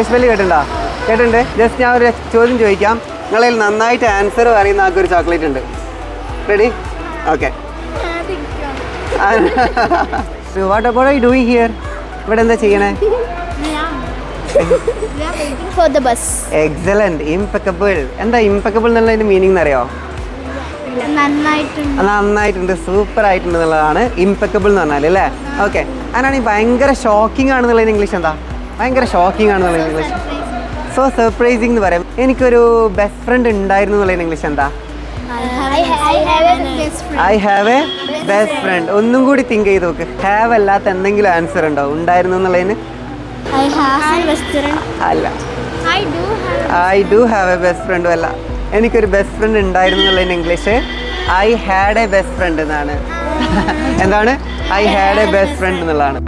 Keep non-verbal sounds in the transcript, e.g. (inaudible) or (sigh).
English bell കേട്ടിട്ടുണ്ടോ? കേട്ടിട്ടുണ്ട്? Just ഞാൻ ഒരു ചോദ്യം ചോദിക്കാം. നിങ്ങളിൽ നന്നായിട്ട് ആൻസർ പറയുന്ന ആൾക്കൊരു ചോക്ലേറ്റ് ഉണ്ട്. Ready okay what about I doing here ഇവിടെ എന്താ ചെയ്യണേ? (laughs) For the bus excellent impeccable എന്താ ഇംപെക്കബിൾ എന്നുള്ളതിന്റെ മീനിങ് അറിയോ? നന്നായിട്ടുണ്ട്. സൂപ്പർ ആയിട്ടുണ്ട് എന്നുള്ളതാണ് ഇംപെക്കബിൾ എന്ന് പറഞ്ഞാൽ അല്ലേ? ഓക്കെ അതിനാണ് ഭയങ്കര ഷോക്കിംഗ് ആണെന്നുള്ളതിന് ഇംഗ്ലീഷ് എന്താ? ഭയങ്കര ഷോക്കിംഗ് ആണെന്നുള്ള ഇംഗ്ലീഷ് സോ സർപ്രൈസിങ് എന്ന് പറയാം. എനിക്കൊരു ബെസ്റ്റ് ഫ്രണ്ട് ഉണ്ടായിരുന്നു എന്നുള്ളതിന് ഇംഗ്ലീഷ് എന്താ. I have a best friend ഒന്നും കൂടി തിങ്ക് ചെയ്ത് നോക്ക്. ഹാവ് അല്ലാത്ത എന്തെങ്കിലും ആൻസർ ഉണ്ടോ? ഉണ്ടായിരുന്നു എന്നുള്ളതിന്. അല്ല. I do have a best ഫ്രണ്ടും അല്ല. എനിക്കൊരു ബെസ്റ്റ് ഫ്രണ്ട് ഉണ്ടായിരുന്നു എന്നുള്ളതിന് English I had a best friend എന്നാണ്. (laughs) എന്താണ്? I had a best friend എന്നുള്ളതാണ്.